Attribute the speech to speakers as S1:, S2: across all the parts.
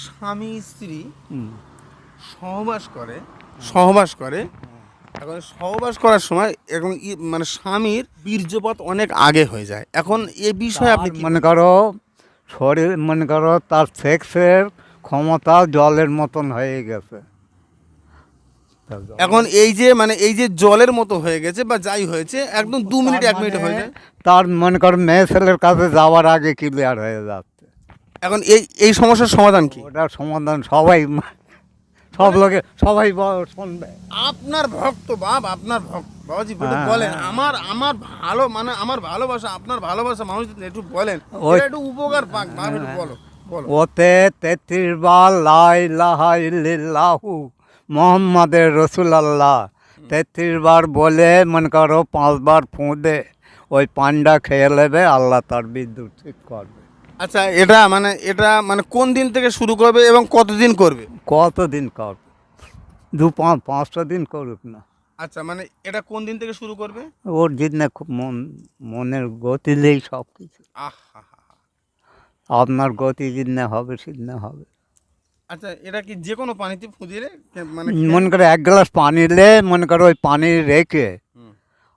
S1: স্বামী স্ত্রী সহবাস করে। সহবাস করে। এখন সহবাস করার সময় এখন মানে স্বামীর বীর্যপাত অনেক আগে হয়ে যায়। এখন এ বিষয়ে আপনি
S2: মনে করো শরীর মনে করো তার সেক্সের ক্ষমতা জলের মতন হয়ে গেছে।
S1: এখন এই যে মানে এই যে জলের মতো হয়ে গেছে বা যাই হয়েছে একদম দু মিনিট এক মিনিট
S2: মানে
S1: হয়ে যায়।
S2: তার মনে করো মেয়ে ছেলের কাছে যাওয়ার আগে ক্লিয়ার হয়ে যাচ্ছে।
S1: এখন এই এই সমস্যার সমাধান কি?
S2: ওটার সমাধান সবাই সব লোকে সবাই শুনবে।
S1: আপনার ভক্ত বাপ আপনার ভক্ত বাবাজি
S2: হ্যাঁ,
S1: বলেন
S2: হ্যাঁ।
S1: আমার আমার ভালো মানে আমার ভালোবাসা আপনার ভালোবাসা মানুষ একটু বলেন। একটু উপকার পাক বাপ একটু বলো বলো।
S2: ওতে তেত্রিশ বার লাই লাহা মোহাম্মদের রসুলাল্লাহ। তেত্রিশ বার বলে মনে করো পাঁচবার ফুঁদে ওই পান্ডা খেয়ে নেবে আল্লাহ তার বিদ্যুৎ ঠিক করবে।
S1: আচ্ছা এটা মানে এটা মানে কোন দিন থেকে শুরু করবে এবং কতদিন করবে?
S2: কতদিন করবে দু পাঁচ পাঁচটা দিন করুক না।
S1: আচ্ছা মানে এটা কোন দিন থেকে শুরু করবে?
S2: ওর দিন না খুব মন মনের গতি গতিলেই সব কিছু
S1: আহ
S2: আপনার গতি দিন না হবে সিজনে হবে।
S1: আচ্ছা এটা কি যে কোনো পানিতে ফুদিয়ে মানে
S2: মনে করে এক গ্লাস পানি লে মনে করো ওই পানি রেখে।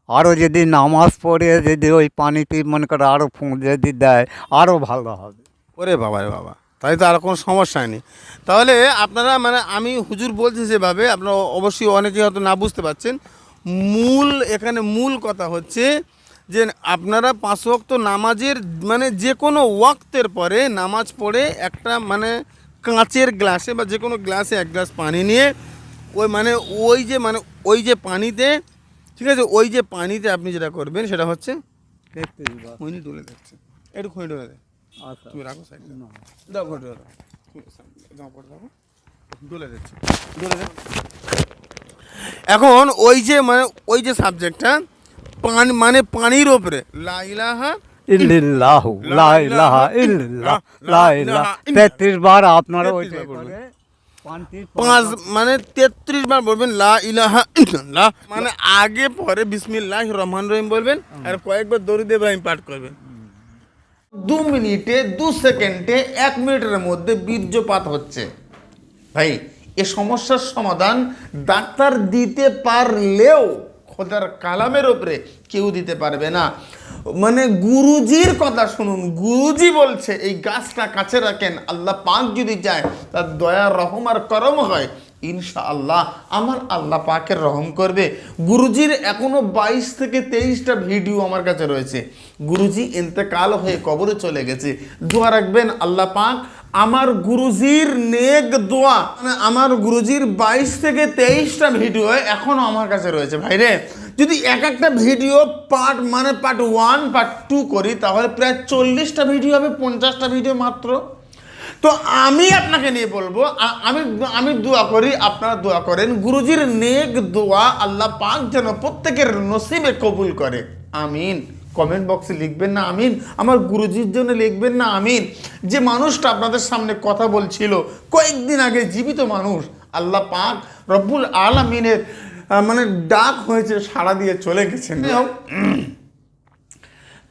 S2: আরও যদি নামাজ পড়ে যদি ওই পানিতে মনে করো আরও ফুঁ যদি দেয় আরও ভালো হবে।
S1: ওরে বাবা, রে বাবা। তাই তো আর কোনো সমস্যা নেই। তাহলে আপনারা মানে আমি হুজুর বলছি যেভাবে, আপনারা অবশ্যই অনেকে হয়তো না বুঝতে পারছেন। মূল, এখানে মূল কথা হচ্ছে যে আপনারা পাঁচ ওয়াক্ত নামাজের মানে যে কোনো ওয়াক্তের পরে নামাজ পড়ে একটা মানে কাঁচের গ্লাসে বা যে কোনো গ্লাসে এক গ্লাস পানি নিয়ে ওই মানে ওই যে মানে ওই যে পানিতে ঠিক আছে ওই যে পানিতে আপনি যেটা করবেন সেটা হচ্ছে তুলে দিচ্ছে একটু খৈনি তুলে দে। তুমি রাখো সাইডে দাও ঘটে দাও। জামা পড়ে দাও। ডলে যাচ্ছে ডলে যাচ্ছে এখন ওই যে মানে ওই যে সাবজেক্টটা পানি মানে পানির ওপরে। লা ইলাহা
S2: ইল্লাহু লা ইলাহা ইল্লাল্লাহ লা ইলাহা তেত্রিশ বার আপনারা ওই
S1: পাঁচ মানে তেত্রিশ বার বলবেন লা ইলাহা ইল্লাল্লাহ। মানে আগে পরে বিসমিল্লাহ রহমান রহিম বলবেন আর কয়েকবার দরুদ ইব্রাহিম পাঠ করবেন। দু মিনিটে দু সেকেন্ডে এক মিনিটের মধ্যে বীর্যপাত হচ্ছে। ভাই এ সমস্যার সমাধান ডাক্তার দিতে পারলেও খোদার কালামের ওপরে কেউ দিতে পারবে না। মানে গুরুজির কথা শুনুন, গুরুজি বলছে, এই গাছটা কাছে রাখেন, আল্লাহ পাক যদি চায়, তার দয়া রহম আর করম হয় ইনশা আল্লাহ আমার আল্লাহ পাকের রহম করবে। গুরুজির এখনও বাইশ থেকে তেইশটা ভিডিও আমার কাছে রয়েছে। গুরুজি ইন্তেকাল হয়ে কবরে চলে গেছে। দোয়া রাখবেন আল্লাহ পাক আমার গুরুজির নেক দোয়া। মানে আমার গুরুজির বাইশ থেকে তেইশটা ভিডিও এখনও আমার কাছে রয়েছে ভাইরে যদি এক একটা ভিডিও পার্ট মানে পার্ট ওয়ান পার্ট টু করি, তাহলে প্রায় চল্লিশটা ভিডিও হবে, পঞ্চাশটা ভিডিও মাত্র। তো আমি আপনাকে নিয়ে বলব আমি আমি দোয়া করি, আপনারা দোয়া করেন, গুরুজির নেক দোয়া আল্লাহ পাক যেন প্রত্যেকের নসিবে কবুল করে। আমিন। কমেন্ট বক্সে লিখবেন না আমিন। আমার গুরুজির জন্য লিখবেন না আমিন। যে মানুষটা আপনাদের সামনে কথা বলছিল কয়েকদিন আগে জীবিত মানুষ আল্লাহ পাক রব্বুল আলমিনের মানে ডাক হয়েছে সাড়া দিয়ে চলে গেছেন।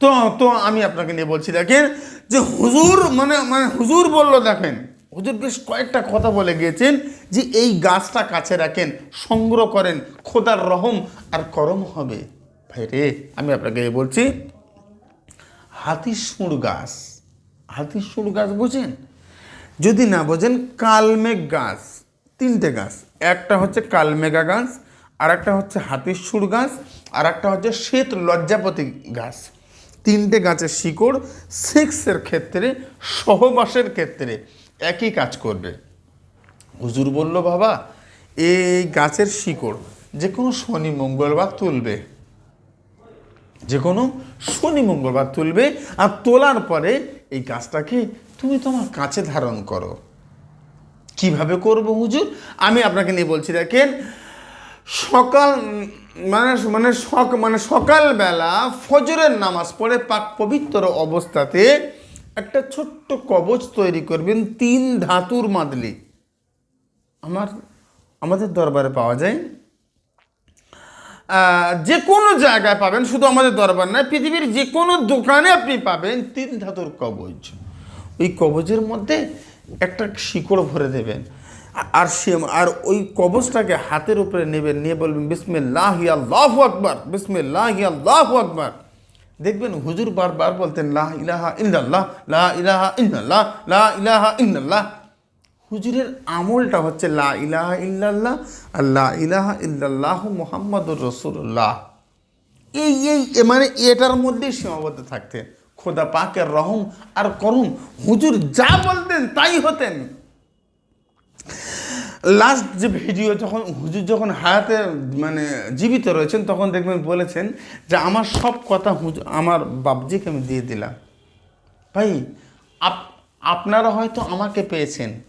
S1: তো তো আমি আপনাকে নিয়ে বলছি দেখেন যে হুজুর মানে মানে হুজুর বলল দেখেন হুজুর বেশ কয়েকটা কথা বলে গিয়েছেন যে এই গাছটা কাছে রাখেন সংগ্রহ করেন খোদার রহম আর করম হবে। রে, আমি আপনাকে বলছি হাতির সুর গাছ হাতির সুর গাছ বোঝেন? যদি না বোঝেন, কালমেঘ গাছ, তিনটে গাছ, একটা হচ্ছে কালমেঘা গাছ আর একটা হচ্ছে হাতির সুর গাছ আর একটা হচ্ছে শ্বেত লজ্জাপতি গাছ। তিনটে গাছের শিকড় সেক্সের ক্ষেত্রে, সহবাসের ক্ষেত্রে একই কাজ করবে। হুজুর বলল, বাবা, এই গাছের শিকড় যে কোনো শনি, মঙ্গলবার তুলবে। যে কোনো শনি মঙ্গলবার তুলবে আর তোলার পরে এই গাছটাকে তুমি তোমার কাছে ধারণ করো। কীভাবে করব হুজুর? আমি আপনাকে নিয়ে বলছি, দেখেন, সকাল মানে মানে সক মানে সকালবেলা ফজরের নামাজ পড়ে পাক পবিত্র অবস্থাতে একটা ছোট্ট কবচ তৈরি করবেন, তিন ধাতুর মাদলি। আমার, আমাদের দরবারে পাওয়া যায়? যে কোনো জায়গায় পাবেন, শুধু আমাদের দরবার নয়, পৃথিবীর যে কোনো দোকানে আপনি পাবেন তিন ধাতুর কবজ। ওই কবজের মধ্যে একটা শিকড় ভরে দেবেন। আর সে, আর ওই কবচটাকে হাতের উপরে নেবেন, নিয়ে বলবেন, বিসমিল্লাহ আল্লাহ আকবার, বিসমিল্লাহ আল্লাহ আকবার। দেখবেন হুজুর বারবার বলতেন, লা ইলাহা ইল্লাল্লাহ, লা ইলাহা ইল্লাল্লাহ, লা ইলাহা ইল্লাল্লাহ। হুজুরের আমলটা হচ্ছে লা ইলাহা ইল্লাল্লাহ আর লা ইলাহা ইল্লাল্লাহ মুহাম্মাদুর রসুল্লাহ এই এই মানে এটার মধ্যেই সীমাবদ্ধ থাকতেন খোদা পাকের রহম আর করম হুজুর যা বলতেন তাই হতেন। লাস্ট যে ভিডিও যখন, হুজুর যখন হায়াতে মানে জীবিত রয়েছেন, তখন দেখবেন বলেছেন যে আমার সব কথা হুজুর আমার বাবজিকে আমি দিয়ে দিলাম। ভাই, আপ, আপনারা হয়তো আমাকে পেয়েছেন।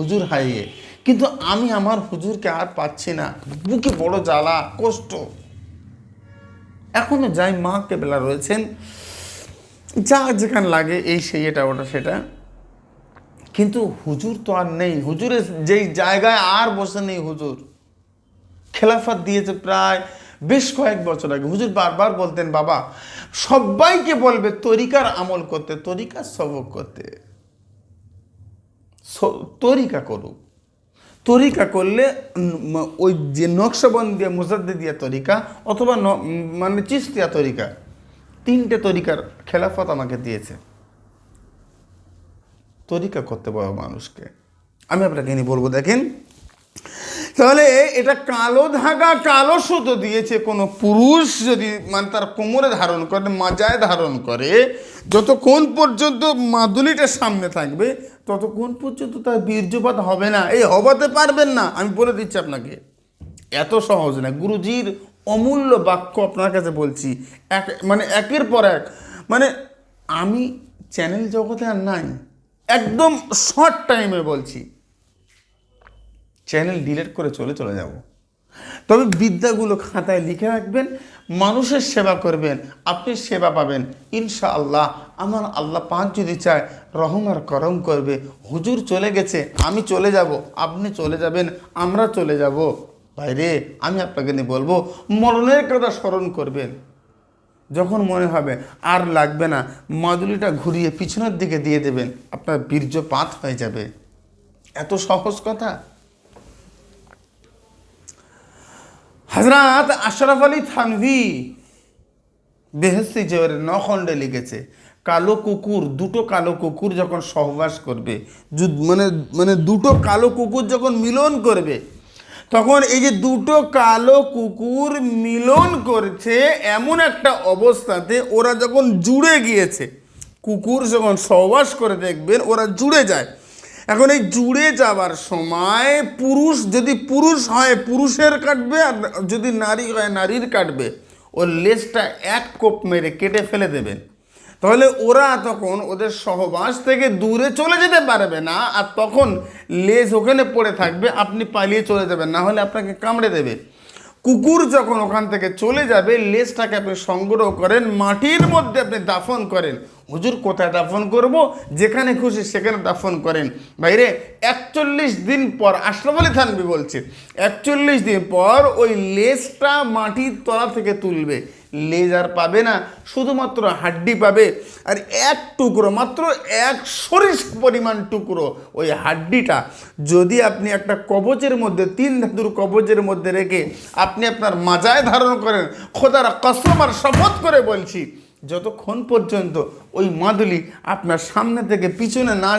S1: হুজুর হারিয়ে কিন্তু আমি আমার হুজুরকে আর পাচ্ছি না। বুকে বড় জ্বালা, কষ্ট। এখনও যাই মা কেবেলা রয়েছেন, যা যেখানে লাগে এই সেই এটা ওটা সেটা। কিন্তু হুজুর তো আর নেই। হুজুরের যেই জায়গায় আর বসে নেই হুজুর। খেলাফত দিয়েছে প্রায় বেশ কয়েক বছর আগে। হুজুর বারবার বলতেন, বাবা, সবাইকে বলবে তরিকার আমল করতে, তরিকার সবক করতে। তরিকা করুক। তরিকা করলে ওই যে নকশাবন্দিয়া মুজাদ্দিদিয়া তরিকা অথবা মানে চিস্তিয়া তরিকা, তিনটে তরিকার খেলাফত আমাকে দিয়েছে। তরিকা করতে পারো মানুষকে। আমি আপনাকে নিয়ে বলব, দেখেন, তাহলে এটা কালো ধাগা, কালো সুতো দিয়েছে কোনো পুরুষ যদি মানে তার কোমরে ধারণ করে, মাজায় ধারণ করে, যতক্ষণ পর্যন্ত মাদুলিটা সামনে থাকবে ততক্ষণ পর্যন্ত তার বীর্যপাত হবে না। এই হবাতে পারবেন না। আমি বলে দিচ্ছি আপনাকে, এত সহজ না। গুরুজির অমূল্য বাক্য আপনার কাছে বলছি। এক মানে একের পর এক। মানে আমি চ্যানেল জগতে আর নাই। একদম শর্ট টাইমে বলছি। চ্যানেল ডিলেট করে চলে চলে যাব। তবে বিদ্যাগুলো খাতায় লিখে রাখবেন, মানুষের সেবা করবেন, আপনি সেবা পাবেন। ইনশাআল্লাহ আমার আল্লাহ পাঁচ যদি চায় রহম আর করম করবে, হুজুর চলে গেছে, আমি চলে যাব, আপনি চলে যাবেন, আমরা চলে যাব। ভাইরে আমি আপনাকে নিয়ে বলব, মরণের কথা স্মরণ করবেন। যখন মনে হবে আর লাগবে না, মাদুলিটা ঘুরিয়ে পিছনের দিকে দিয়ে দেবেন, আপনার বীর্যপাত হয়ে যাবে। এত সহজ কথা। হজরত আশরাফ আলী থানভি বেহস্তি জেওয়ারে নখণ্ডে লিখেছে কালো কুকুর, দুটো কালো কুকুর যখন সহবাস করবে মানে মানে দুটো কালো কুকুর যখন মিলন করবে, তখন এই যে দুটো কালো কুকুর মিলন করছে এমন একটা অবস্থাতে ওরা যখন জুড়ে গিয়েছে, কুকুর যখন সহবাস করে দেখবেন, ওরা জুড়ে যায়। এখন এই জুড়ে যাবার সময় পুরুষ, যদি পুরুষ হয়, পুরুষের কাটবে আর যদি নারী হয়, নারীর কাটবে ওর লেজটা এক কোপ মেরে কেটে ফেলে দেবেন। তাহলে ওরা তখন ওদের সহবাস থেকে দূরে চলে যেতে পারবে না, আর তখন লেজ ওখানে পড়ে থাকবে, আপনি পালিয়ে চলে যাবেন, না হলে আপনাকে কামড়ে দেবে। কুকুর যখন ওখান থেকে চলে যাবে, লেজটাকে আপনি সংগ্রহ করেন, মাটির মধ্যে আপনি দাফন করেন। হুজুর, কোথায় দাফন করব? যেখানে খুশি সেখানে দাফন করেন। বাইরে একচল্লিশ দিন পর আশরাফ আলী থানবি বলছে, একচল্লিশ দিন পর ওই লেজটা মাটির তলা থেকে তুলবে। লেজ আর পাবে না, শুধুমাত্র হাড্ডি পাবে। আর এক টুকরো, মাত্র এক সরিষ পরিমাণ টুকরো ওই হাড্ডিটা। যদি আপনি একটা কবচের মধ্যে, তিন ধাতুর কবচের মধ্যে রেখে আপনি আপনার মাজায় ধারণ করেন, খোদার কসম আর শপথ করে বলছি, যতক্ষণ পর্যন্ত ওই মাদুলি আপনার সামনে থেকে পিছনে না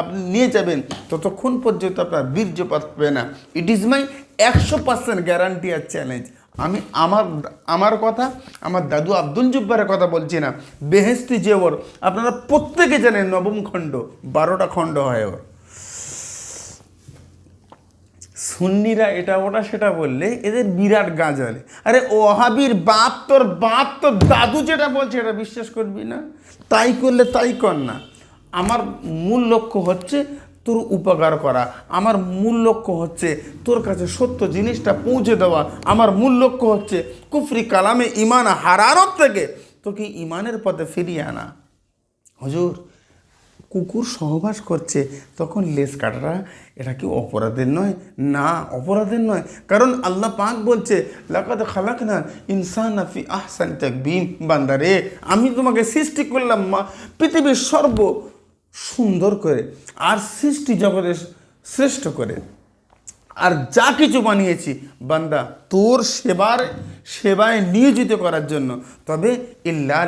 S1: আপনি নিয়ে যাবেন, ততক্ষণ পর্যন্ত আপনার বীর্যপাত পাবে না। ইট ইজ মাই একশো পার্সেন্ট গ্যারান্টি আর চ্যালেঞ্জ আমি আমার আমার কথা, আমার দাদু আব্দুল জুব্বারের কথা বলছি না। বেহেস্তি যে ওর, আপনারা প্রত্যেকে জানেন নবম খণ্ড, বারোটা খণ্ড হয় ওর। সুন্নিরা এটা ওটা সেটা বললে এদের বিরাট গাঁজালে আরে ওহাবির বাপ, তোর বাপ, তোর দাদু যেটা বলছে এটা বিশ্বাস করবি না? তাই করলে তাই কর না। আমার মূল লক্ষ্য হচ্ছে তোর উপকার করা। আমার মূল লক্ষ্য হচ্ছে তোর কাছে সত্য জিনিসটা পৌঁছে দেওয়া। আমার মূল লক্ষ্য হচ্ছে কুফরি কালামে ইমান হারারত থেকে তোকে ইমানের পথে ফিরিয়ে আনা। হুজুর, কুকুর সহবাস করছে, তখন লেজ কাটাটা এটা কি অপরাধের নয়? না, অপরাধের নয়। কারণ আল্লাহ পাক বলছে, লাকাদ খালাক না ইনসান আফি আহসান তাকবিম বান্দারে, আমি তোমাকে সৃষ্টি করলাম মা, পৃথিবীর সর্ব সুন্দর করে আর সৃষ্টি জগতের শ্রেষ্ঠ করে। আর যা কিছু বানিয়েছি, বান্দা, তোর সেবার, সেবায় নিয়োজিত করার জন্য। তবে ইল্লা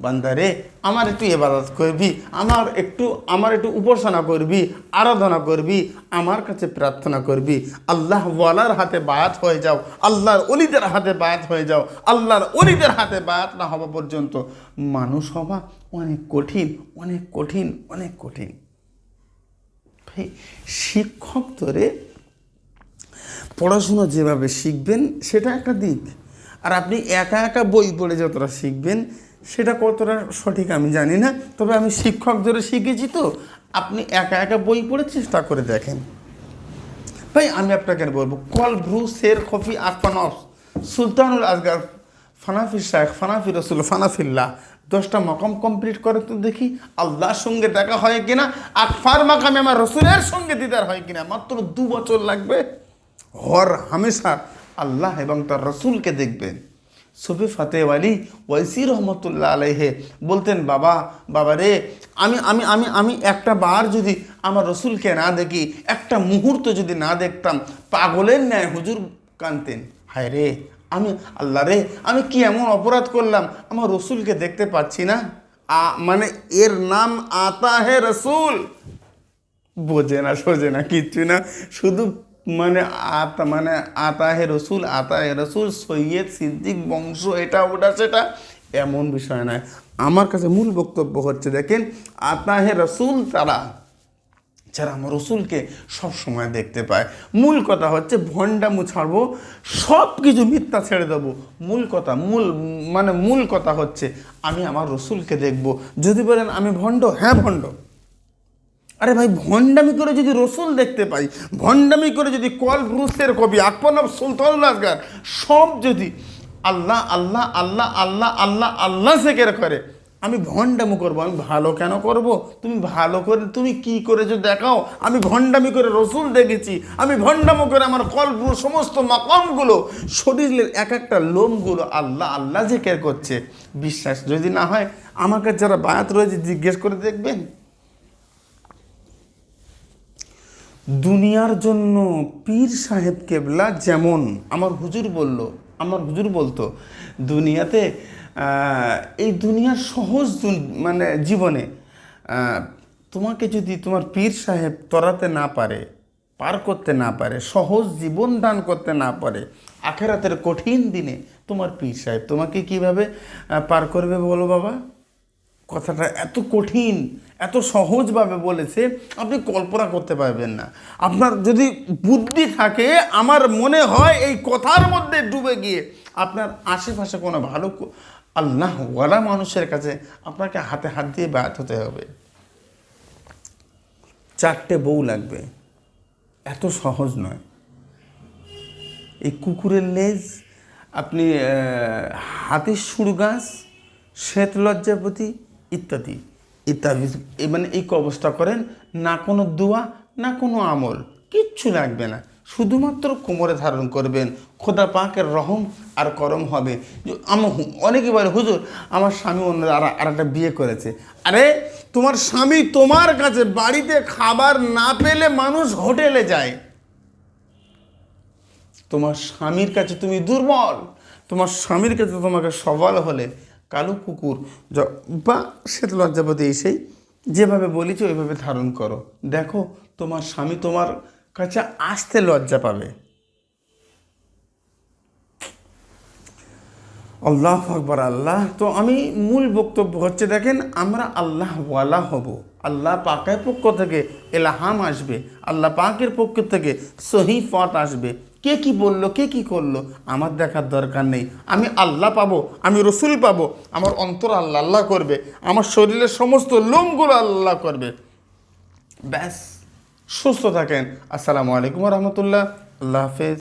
S1: বান্দা রে, আমার একটু এবাদত করবি, আমার একটু আমার একটু উপাসনা করবি, আরাধনা করবি, আমার কাছে প্রার্থনা করবি। আল্লাহ ওয়ালার হাতে বায়াত হয়ে যাও, আল্লাহর অলিদের হাতে বায়াত হয়ে যাও, আল্লাহর অলিদের হাতে বায়াত না হওয়া পর্যন্ত। মানুষ হওয়া অনেক কঠিন অনেক কঠিন অনেক কঠিন। ভাই, শিক্ষক ধরে পড়াশুনো যেভাবে শিখবেন, সেটা একটা দিক। আর আপনি একা একা বই পড়ে যতটা শিখবেন, সেটা কতটা সঠিক আমি জানি না। তবে আমি শিক্ষক ধরে শিখেছি তো। আপনি একা একা বই পড়ে চেষ্টা করে দেখেন। ভাই, আমি আপনাকে বলব, কল ভ্রু শের খফি আকফানফ সুলতানুল আজগার ফানাফি শাহ ফানাফি রসুল, ফানাফিল্লাহ। দশটা মকাম কমপ্লিট করে তো দেখি আল্লাহর সঙ্গে দেখা হয় কিনা আকফার মাকামে আমার রসুলের সঙ্গে দিদার হয় কিনা? মাত্র দু বছর লাগবে। হর হামেশা আল্লাহ এবং তার রসুলকে দেখবেন। সুফি ফাতেওয়ালি ওয়াইসি রহমতুল্লাহ আলাইহে বলতেন, বাবা বাবা রে, আমি আমি আমি আমি একটা বার যদি আমার রসুলকে না দেখি, একটা মুহূর্ত যদি না দেখতাম, পাগলের ন্যায় হুজুর কানতেন। হায় রে আমি, আল্লাহ রে, আমি কি এমন অপরাধ করলাম? আমার রসুলকে দেখতে পাচ্ছি না। আ মানে এর নাম আতা হে রসুল। বোঝে না সোজে না, কিচ্ছু না। শুধু মানে আতা মানে আতা হে রসুল আতা হে রসুল, সৈয়দ, সিদ্দিক, বংশ, এটা, ওটা, সেটা, এমন বিষয় নয়। আমার কাছে মূল বক্তব্য হচ্ছে, দেখেন আতা হে রসুল তারা যারা আমার রসুলকে সব সময় দেখতে পায়। মূল কথা হচ্ছে ভণ্ডামু ছাড়বো, সব কিছু মিথ্যা ছেড়ে দেবো। মূল কথা, মূল মানে মূল কথা হচ্ছে আমি আমার রসুলকে দেখব। যদি বলেন আমি ভণ্ড হ্যাঁ ভণ্ড। আরে ভাই, ভণ্ডামি করে যদি রসুল দেখতে পাই, ভণ্ডামি করে যদি কল ব্রুসের কবি আকবর সুলতানুল আসগার, সব যদি আল্লাহ আল্লাহ আল্লাহ আল্লাহ আল্লাহ আল্লাহ সেকের করে আমি ভণ্ডামি করব। আমি ভালো কেন করব? তুমি ভালো করে, তুমি কি করেছ দেখাও। আমি ভণ্ডামি করে রসুল দেখেছি। আমি ভণ্ডামো করে আমার কল্প সমস্ত মাকামগুলো, শরীরের এক একটা লোমগুলো আল্লাহ আল্লাহ জেকের করছে। বিশ্বাস যদি না হয় আমাকে যারা বায়াত রয়েছে, জিজ্ঞেস করে দেখবেন। দুনিয়ার জন্য পীর সাহেব কেবলা যেমন, আমার হুজুর বলল, আমার হুজুর বলতো, দুনিয়াতে এই দুনিয়ার সহজ মানে জীবনে তোমাকে যদি তোমার পীর সাহেব তরাতে না পারে, পার করতে না পারে, সহজ জীবন দান করতে না পারে, আখেরাতের কঠিন দিনে তোমার পীর সাহেব তোমাকে কীভাবে পার করবে বলো বাবা? কথাটা এত কঠিন, এত সহজভাবে বলেছে, আপনি কল্পনা করতে পারবেন না। আপনার যদি বুদ্ধি থাকে, আমার মনে হয় এই কথার মধ্যে ডুবে গিয়ে আপনার আশেপাশে কোনো ভালো আল্লাহ, ওয়ালা মানুষের কাছে আপনাকে হাতে হাত দিয়ে ব্যাত হতে হবে। চারটে বউ লাগবে। এত সহজ নয়। এই কুকুরের লেজ, আপনি হাতির সুর গাছ, শ্বেত লজ্জাপতি ইত্যাদি। ইত্যাদি মানে এই অবস্থা করেন, না কোনো দোয়া, না কোনো আমল, কিচ্ছু লাগবে না। শুধুমাত্র কোমরে ধারণ করবেন, খোদা পাকের রহম আর করম হবে। আমার অনেকে বলে, হুজুর, আমার স্বামী অন্য আর একটা বিয়ে করেছে। আরে, তোমার স্বামী তোমার কাছে বাড়িতে খাবার না পেলে মানুষ হোটেলে যায়। তোমার স্বামীর কাছে তুমি দুর্বল, তোমার স্বামীর কাছে তোমাকে সবল হলে, কালো কুকুর বা শ্বেত লজ্জাপতি এসেই যেভাবে বলেছি, ওইভাবে ধারণ করো। দেখো, তোমার স্বামী তোমার কাছে আসতে লজ্জা পাবে। আল্লাহ আকবর, আল্লাহ। তো আমি মূল বক্তব্য হচ্ছে, দেখেন, আমরা আল্লাহ ওয়ালা হব। আল্লাহ পাকের পক্ষ থেকে এলাহাম আসবে, আল্লাহ পাকের পক্ষ থেকে সহি পথ আসবে। কে কি বলল, কে কি করল, আমার দেখার দরকার নেই। আমি আল্লাহ পাবো, আমি রসুল পাবো, আমার অন্তর আল্লাহ আল্লাহ করবে, আমার শরীরের সমস্ত লোমগুলো আল্লাহ করবে। ব্যাস। সুস্থ থাকেন। আসসালামু আলাইকুম রহমতুল্লাহ। আল্লাহ হাফেজ।